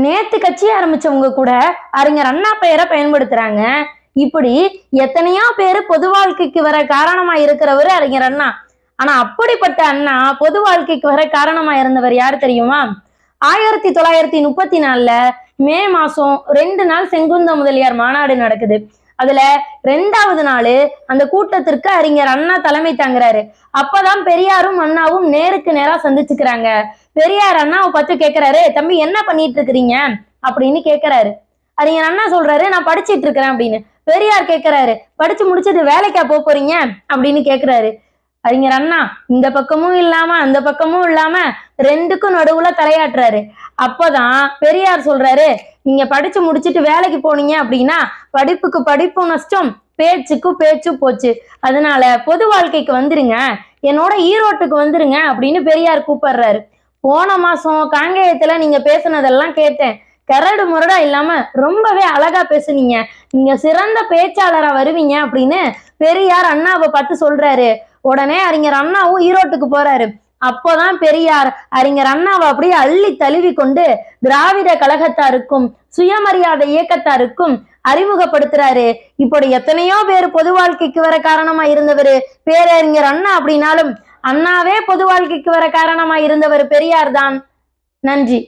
நேத்து கட்சி ஆரம்பிச்சவங்க கூட அறிஞர் அண்ணா பெயரை பயன்படுத்துறாங்க. இப்படி எத்தனையோ பேர் பொது வாழ்க்கைக்கு வர காரணமா இருக்கிறவர் அறிஞர் அண்ணா. ஆனா அப்படிப்பட்ட அண்ணா பொது வாழ்க்கைக்கு வர காரணமா இருந்தவர் யார் தெரியுமா? ஆயிரத்தி தொள்ளாயிரத்தி முப்பத்தி நாலுல மே மாசம் ரெண்டு நாள் செங்குந்த முதலியார் மாநாடு நடக்குது. அதுல ரெண்டாவது நாள் அந்த கூட்டத்திற்கு அறிஞர் அண்ணா தலைமை தாங்குறாரு. அப்பதான் பெரியாரும் அண்ணாவும் நேருக்கு நேரா சந்திச்சுக்கிறாங்க. பெரியார் அண்ணாவை பார்த்து கேட்கிறாரு தம்பி என்ன பண்ணிட்டு இருக்கிறீங்க அப்படின்னு கேட்கிறாரு அறிஞர் அண்ணா சொல்றாரு நான் படிச்சிட்டு இருக்கிறேன் அப்படின்னு. பெரியார் கேட்கிறாரு படிச்சு முடிச்சது வேலைக்கா போக போறீங்க? அப்படின்னு கேட்கிறாரு அறிஞர் அண்ணா இந்த பக்கமும் இல்லாம அந்த பக்கமும் இல்லாம ரெண்டுக்கும் நடுவுல தலையாட்டுறாரு. அப்பதான் பெரியார் சொல்றாரு நீங்க படிச்சு முடிச்சிட்டு வேலைக்கு போனீங்க அப்படின்னா படிப்புக்கு படிப்பும் நஷ்டம் பேச்சுக்கு பேச்சும் போச்சு. அதனால பொது வாழ்க்கைக்கு வந்துருங்க. என்னோட ஈரோட்டுக்கு வந்துருங்க அப்படின்னு பெரியார் கூப்பிடுறாரு. போன மாசம் காங்கேயத்துல நீங்க பேசுனதெல்லாம் கேட்டேன். கரடு முரடா இல்லாம ரொம்பவே அழகா பேசுனீங்க. நீங்க சிறந்த பேச்சாளரா வருவீங்க அப்படின்னு பெரியார் அண்ணாவை பார்த்து சொல்றாரு. உடனே அறிஞர் அண்ணாவும் ஈரோட்டுக்கு போறாரு. அப்போதான் பெரியார் அறிஞர் அண்ணாவை அப்படியே அள்ளி தழுவி கொண்டு திராவிட கழகத்தாருக்கும் சுயமரியாதை இயக்கத்தாருக்கும் அறிமுகப்படுத்துறாரு. இப்படி எத்தனையோ பேர் பொது வாழ்க்கைக்கு வர காரணமா இருந்தவர். பேரறிஞர் அண்ணா அப்படின்னாலும் அண்ணாவே பொது வாழ்க்கைக்கு வர காரணமா இருந்தவர் பெரியார் தான் நன்றி.